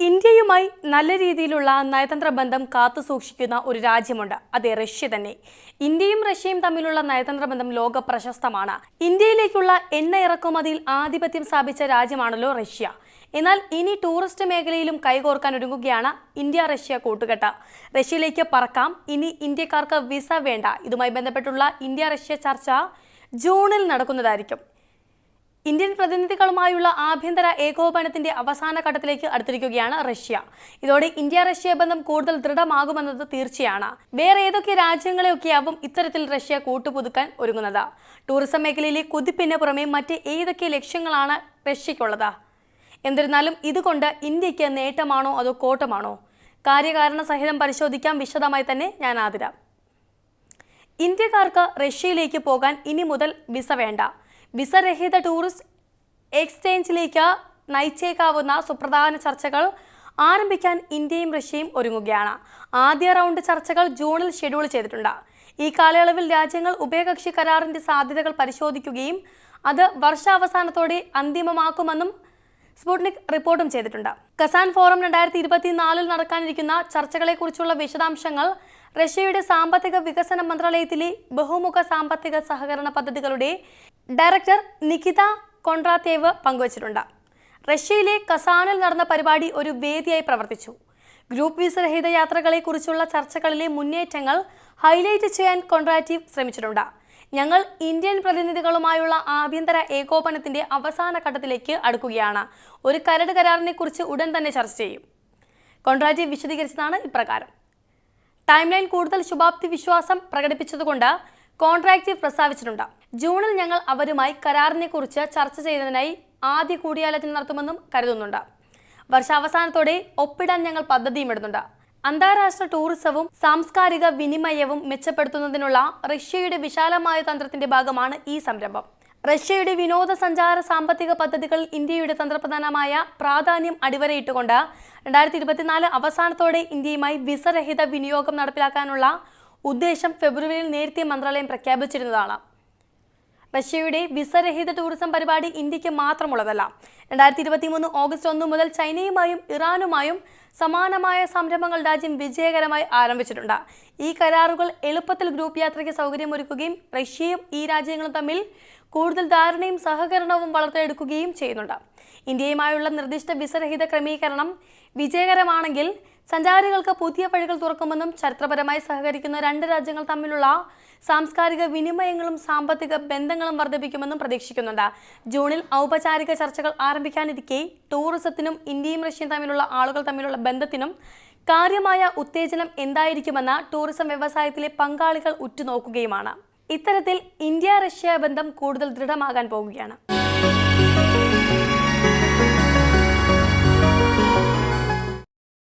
ഇന്ത്യയുമായി നല്ല രീതിയിലുള്ള നയതന്ത്ര ബന്ധം കാത്തു സൂക്ഷിക്കുന്ന ഒരു രാജ്യമുണ്ട്. അത് റഷ്യ തന്നെ. ഇന്ത്യയും റഷ്യയും തമ്മിലുള്ള നയതന്ത്ര ബന്ധം ലോക പ്രശസ്തമാണ്. ഇന്ത്യയിലേക്കുള്ള എണ്ണ ഇറക്കുമതിയിൽ ആധിപത്യം സ്ഥാപിച്ച രാജ്യമാണല്ലോ റഷ്യ. എന്നാൽ ഇനി ടൂറിസ്റ്റ് മേഖലയിലും കൈകോർക്കാൻ ഒരുങ്ങുകയാണ് ഇന്ത്യ റഷ്യ കൂട്ടുകെട്ട്. റഷ്യയിലേക്ക് പറക്കാം. ഇനി ഇന്ത്യക്കാർക്ക് വിസ വേണ്ട. ഇതുമായി ബന്ധപ്പെട്ടുള്ള ഇന്ത്യ റഷ്യ ചർച്ച ജൂണിൽ നടക്കുന്നതായിരിക്കും. ഇന്ത്യൻ പ്രതിനിധികളുമായുള്ള ആഭ്യന്തര ഏകോപനത്തിന്റെ അവസാന ഘട്ടത്തിലേക്ക് അടുത്തിരിക്കുകയാണ് റഷ്യ. ഇതോടെ ഇന്ത്യ റഷ്യ ബന്ധം കൂടുതൽ ദൃഢമാകുമെന്നത് തീർച്ചയാണ്. വേറെ ഏതൊക്കെ രാജ്യങ്ങളെയൊക്കെയാവും ഇത്തരത്തിൽ റഷ്യ കൂട്ടുപുതുക്കാൻ ഒരുങ്ങുന്നത്? ടൂറിസം മേഖലയിലെ കുതിപ്പിന് പുറമെ മറ്റ് ഏതൊക്കെ ലക്ഷ്യങ്ങളാണ് റഷ്യയ്ക്കുള്ളത്? എന്നിരുന്നാലും ഇതുകൊണ്ട് ഇന്ത്യയ്ക്ക് നേട്ടമാണോ അതോ കോട്ടമാണോ? കാര്യകാരണ സഹിതം പരിശോധിക്കാം വിശദമായി തന്നെ ഞാൻ ആതിരാം. ഇന്ത്യക്കാർക്ക് റഷ്യയിലേക്ക് പോകാൻ ഇനി മുതൽ വിസ വേണ്ട. വിസ രഹിത ടൂറിസ്റ്റ് എക്സ്ചേഞ്ചിലേക്ക് നയിച്ചേക്കാവുന്ന സുപ്രധാന ചർച്ചകൾ ആരംഭിക്കാൻ ഇന്ത്യയും റഷ്യയും ഒരുങ്ങുകയാണ്. ആദ്യ റൗണ്ട് ചർച്ചകൾ ജൂണിൽ ഷെഡ്യൂൾ ചെയ്തിട്ടുണ്ട്. ഈ കാലയളവിൽ രാജ്യങ്ങൾ ഉഭയകക്ഷി കരാറിന്റെ സാധ്യതകൾ പരിശോധിക്കുകയും അത് വർഷാവസാനത്തോടെ അന്തിമമാക്കുമെന്നും സ്പുട്നിക് റിപ്പോർട്ടും ചെയ്തിട്ടുണ്ട്. കസാൻ ഫോറം രണ്ടായിരത്തി ഇരുപത്തിനാലിൽ നടക്കാനിരിക്കുന്ന ചർച്ചകളെക്കുറിച്ചുള്ള വിശദാംശങ്ങൾ റഷ്യയുടെ സാമ്പത്തിക വികസന മന്ത്രാലയത്തിലെ ബഹുമുഖ സാമ്പത്തിക സഹകരണ പദ്ധതികളുടെ ഡയറക്ടർ നികിത കൊൺട്രാത്തേവ് പങ്കുവച്ചിട്ടുണ്ട്. റഷ്യയിലെ കസാനിൽ നടന്ന പരിപാടി ഒരു വേദിയായി പ്രവർത്തിച്ചു. ഗ്രൂപ്പ് വിസ രഹിത യാത്രകളെക്കുറിച്ചുള്ള ചർച്ചകളിലെ മുന്നേറ്റങ്ങൾ ഹൈലൈറ്റ് ചെയ്യാൻ കൊൺട്രാറ്റീവ് ശ്രമിച്ചിട്ടുണ്ട്. ഞങ്ങൾ ഇന്ത്യൻ പ്രതിനിധികളുമായുള്ള ആഭ്യന്തര ഏകോപനത്തിന്റെ അവസാന ഘട്ടത്തിലേക്ക് അടുക്കുകയാണ്. ഒരു കരട് കരാറിനെ കുറിച്ച് ഉടൻ തന്നെ ചർച്ച ചെയ്യും. കൊൺട്രാറ്റീവ് വിശദീകരിച്ചതാണ് ഇപ്രകാരം. ടൈംലൈൻ കൂടുതൽ ശുഭാപ്തി വിശ്വാസം പ്രകടിപ്പിച്ചതുകൊണ്ട് കോൺട്രാക്റ്റീവ് പ്രസ്താവിച്ചിട്ടുണ്ട്. ജൂണിൽ ഞങ്ങൾ അവരുമായി കരാറിനെ കുറിച്ച് ചർച്ച ചെയ്തതിനായി ആദ്യ കൂടിയാലോചന നടത്തുമെന്നും കരുതുന്നുണ്ട്. വർഷാവസാനത്തോടെ ഒപ്പിടാൻ ഞങ്ങൾ പദ്ധതിയും ഇടുന്നുണ്ട്. അന്താരാഷ്ട്ര ടൂറിസവും സാംസ്കാരിക വിനിമയവും മെച്ചപ്പെടുത്തുന്നതിനുള്ള റഷ്യയുടെ വിശാലമായ തന്ത്രത്തിന്റെ ഭാഗമാണ് ഈ സംരംഭം. റഷ്യയുടെ വിനോദസഞ്ചാര സാമ്പത്തിക പദ്ധതികൾ ഇന്ത്യയുടെ തന്ത്രപ്രധാനമായ പ്രാധാന്യം അടിവരയിട്ടുകൊണ്ട് രണ്ടായിരത്തി ഇരുപത്തിനാല് അവസാനത്തോടെ ഇന്ത്യയുമായി വിസരഹിത വിനിയോഗം നടപ്പിലാക്കാനുള്ള ഉദ്ദേശം ഫെബ്രുവരിയിൽ നേരത്തെ മന്ത്രാലയം പ്രഖ്യാപിച്ചിരുന്നതാണ്. റഷ്യയുടെ വിസരഹിത ടൂറിസം പരിപാടി ഇന്ത്യയ്ക്ക് മാത്രമുള്ളതല്ല. രണ്ടായിരത്തി ഇരുപത്തി മൂന്ന് ഓഗസ്റ്റ് ഒന്ന് മുതൽ ചൈനയുമായും ഇറാനുമായും സമാനമായ സംരംഭങ്ങൾ രാജ്യം വിജയകരമായി ആരംഭിച്ചിട്ടുണ്ട്. ഈ കരാറുകൾ എളുപ്പത്തിൽ ഗ്രൂപ്പ് യാത്രയ്ക്ക് സൗകര്യമൊരുക്കുകയും റഷ്യയും ഈ രാജ്യങ്ങളും തമ്മിൽ കൂടുതൽ ധാരണയും സഹകരണവും വളർത്തിയെടുക്കുകയും ചെയ്യുന്നുണ്ട്. ഇന്ത്യയുമായുള്ള നിർദ്ദിഷ്ട വിസരഹിത ക്രമീകരണം വിജയകരമാണെങ്കിൽ സഞ്ചാരികൾക്ക് പുതിയ വഴികൾ തുറക്കുമെന്നും ചരിത്രപരമായി സഹകരിക്കുന്ന രണ്ട് രാജ്യങ്ങൾ തമ്മിലുള്ള സാംസ്കാരിക വിനിമയങ്ങളും സാമ്പത്തിക ബന്ധങ്ങളും വർദ്ധിപ്പിക്കുമെന്നും പ്രതീക്ഷിക്കുന്നുണ്ട്. ജൂണിൽ ഔപചാരിക ചർച്ചകൾ ആരംഭിക്കാനിരിക്കെ ടൂറിസത്തിനും ഇന്ത്യയും റഷ്യയും തമ്മിലുള്ള ആളുകൾ തമ്മിലുള്ള ബന്ധത്തിനും കാര്യമായ ഉത്തേജനം എന്തായിരിക്കുമെന്ന ടൂറിസം വ്യവസായത്തിലെ പങ്കാളികൾ ഉറ്റുനോക്കുകയുമാണ്. ഇത്തരത്തിൽ ഇന്ത്യ റഷ്യ ബന്ധം കൂടുതൽ ദൃഢമാകാൻ പോകുകയാണ്